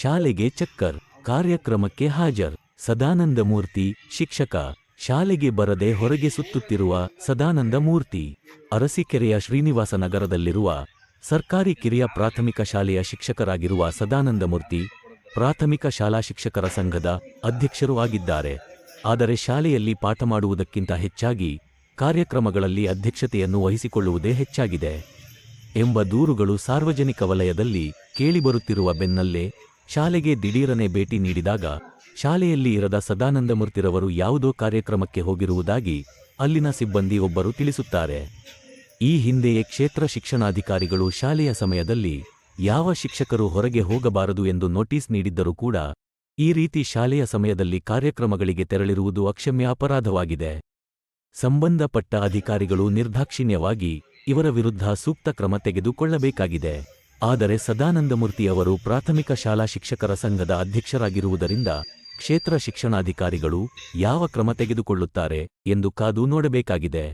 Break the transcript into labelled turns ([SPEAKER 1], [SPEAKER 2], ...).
[SPEAKER 1] ಶಾಲೆಗೆ ಚಕ್ಕರ್, ಕಾರ್ಯಕ್ರಮಕ್ಕೆ ಹಾಜರ್. ಸದಾನಂದ ಮೂರ್ತಿ ಶಿಕ್ಷಕ. ಶಾಲೆಗೆ ಬರದೆ ಹೊರಗೆ ಸುತ್ತುತ್ತಿರುವ ಸದಾನಂದ ಮೂರ್ತಿ ಅರಸೀಕೆರೆಯ ಶ್ರೀನಿವಾಸ ನಗರದಲ್ಲಿರುವ ಸರ್ಕಾರಿ ಕಿರಿಯ ಪ್ರಾಥಮಿಕ ಶಾಲೆಯ ಶಿಕ್ಷಕರಾಗಿರುವ ಸದಾನಂದ ಮೂರ್ತಿ ಪ್ರಾಥಮಿಕ ಶಾಲಾ ಶಿಕ್ಷಕರ ಸಂಘದ ಅಧ್ಯಕ್ಷರೂ ಆಗಿದ್ದಾರೆ. ಆದರೆ ಶಾಲೆಯಲ್ಲಿ ಪಾಠ ಮಾಡುವುದಕ್ಕಿಂತ ಹೆಚ್ಚಾಗಿ ಕಾರ್ಯಕ್ರಮಗಳಲ್ಲಿ ಅಧ್ಯಕ್ಷತೆಯನ್ನು ವಹಿಸಿಕೊಳ್ಳುವುದೇ ಹೆಚ್ಚಾಗಿದೆ. ಎಂಬ ದೂರುಗಳು ಸಾರ್ವಜನಿಕ ವಲಯದಲ್ಲಿ ಕೇಳಿಬರುತ್ತಿರುವ ಬೆನ್ನಲ್ಲೇ ಶಾಲೆಗೆ ದಿಢೀರನೆ ಭೇಟಿ ನೀಡಿದಾಗ ಶಾಲೆಯಲ್ಲಿ ಇರದ ಸದಾನಂದಮೂರ್ತಿರವರು ಯಾವುದೋ ಕಾರ್ಯಕ್ರಮಕ್ಕೆ ಹೋಗಿರುವುದಾಗಿ ಅಲ್ಲಿನ ಸಿಬ್ಬಂದಿ ಒಬ್ಬರು ತಿಳಿಸುತ್ತಾರೆ. ಈ ಹಿಂದೆಯೇ ಕ್ಷೇತ್ರ ಶಿಕ್ಷಣಾಧಿಕಾರಿಗಳು ಶಾಲೆಯ ಸಮಯದಲ್ಲಿ ಯಾವ ಶಿಕ್ಷಕರು ಹೊರಗೆ ಹೋಗಬಾರದು ಎಂದು ನೋಟಿಸ್ ನೀಡಿದ್ದರೂ ಕೂಡ ಈ ರೀತಿ ಶಾಲೆಯ ಸಮಯದಲ್ಲಿ ಕಾರ್ಯಕ್ರಮಗಳಿಗೆ ತೆರಳಿರುವುದು ಅಕ್ಷಮ್ಯ ಅಪರಾಧವಾಗಿದೆ. ಸಂಬಂಧಪಟ್ಟ ಅಧಿಕಾರಿಗಳು ನಿರ್ದಾಕ್ಷಿಣ್ಯವಾಗಿ ಇವರ ವಿರುದ್ಧ ಸೂಕ್ತ ಕ್ರಮ ತೆಗೆದುಕೊಳ್ಳಬೇಕಾಗಿದೆ. ಆದರೆ ಸದಾನಂದಮೂರ್ತಿ ಅವರು ಪ್ರಾಥಮಿಕ ಶಾಲಾ ಶಿಕ್ಷಕರ ಸಂಘದ ಅಧ್ಯಕ್ಷರಾಗಿರುವುದರಿಂದ ಕ್ಷೇತ್ರ ಶಿಕ್ಷಣಾಧಿಕಾರಿಗಳು ಯಾವ ಕ್ರಮ ತೆಗೆದುಕೊಳ್ಳುತ್ತಾರೆ ಎಂದು ಕಾದು ನೋಡಬೇಕಾಗಿದೆ.